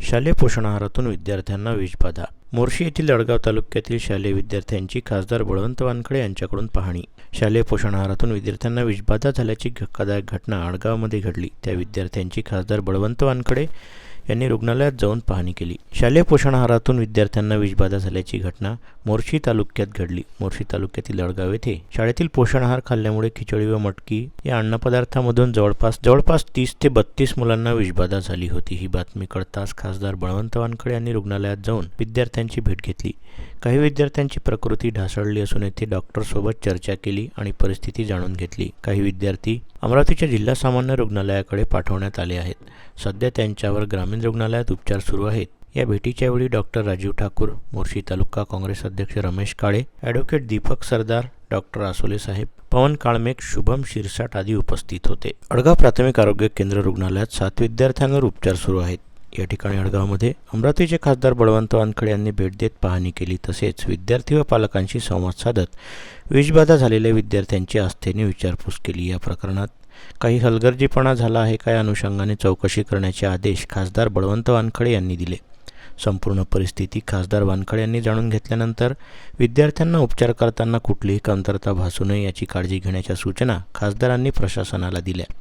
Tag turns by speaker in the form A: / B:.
A: शालेय पोषणाहारातून विद्यार्थ्यांना विषबाधा मोर्शी येथील अडगाव तालुक्यातील शालेय विद्यार्थ्यांची खासदार बळवंत वानखडे यांच्याकडून पाहणी. शालेय पोषण आहारातून विद्यार्थ्यांना विषबाधा झाल्याची धक्कादायक घटना अडगावमध्ये घडली. त्या विद्यार्थ्यांची खासदार बळवंत वानखडे यांनी रुग्णालयात जाऊन पाहणी केली. शालेय पोषण आहारातून विद्यार्थ्यांना विषबाधा झाल्याची घटना मोर्शी तालुक्यात घडली. मोर्शी तालुक्यातील अडगाव येथे शाळेतील पोषण आहार खाल्ल्यामुळे खिचडी व मटकी या अन्नपदार्थामधून जवळपास जवळपास तीस ते बत्तीस मुलांना विषबाधा झाली होती. ही बातमी कळताच खासदार बळवंत वानखडे यांनी रुग्णालयात जाऊन विद्यार्थ्यांची भेट घेतली. काही विद्यार्थ्यांची प्रकृती ढासळली असून येथे डॉक्टरसोबत चर्चा केली आणि परिस्थिती जाणून घेतली. काही विद्यार्थी अमरावतीच्या जिल्हा सामान्य रुग्णालयाकडे पाठवण्यात आले आहेत. सध्या त्यांच्यावर ग्रामीण रुग्णालयात उपचार सुरू आहेत. या भेटीच्या वेळी डॉक्टर राजीव ठाकूर मोर्शी तालुका काँग्रेस अध्यक्ष रमेश काळे ॲडव्होकेट दीपक सरदार डॉक्टर आसोले साहेब पवन काळमेक शुभम शिरसाट आदी उपस्थित होते. अडगाव प्राथमिक आरोग्य केंद्र रुग्णालयात सात विद्यार्थ्यांवर उपचार सुरू आहेत. या ठिकाणी अडगावमध्ये अमरावतीचे खासदार बळवंत वानखडे यांनी भेट देत पाहणी केली. तसेच विद्यार्थी व पालकांशी संवाद साधत विषबाधा झालेल्या विद्यार्थ्यांची आस्थेने विचारपूस केली. या प्रकरणात काही हलगर्जीपणा झाला आहे का या अनुषंगाने चौकशी करण्याचे आदेश खासदार बळवंत वानखडे यांनी दिले. संपूर्ण परिस्थिती खासदार वानखडे यांनी जाणून घेतल्यानंतर विद्यार्थ्यांना उपचार करताना कुठलीही कमतरता भासू नये याची काळजी घेण्याच्या सूचना खासदारांनी प्रशासनाला दिल्या.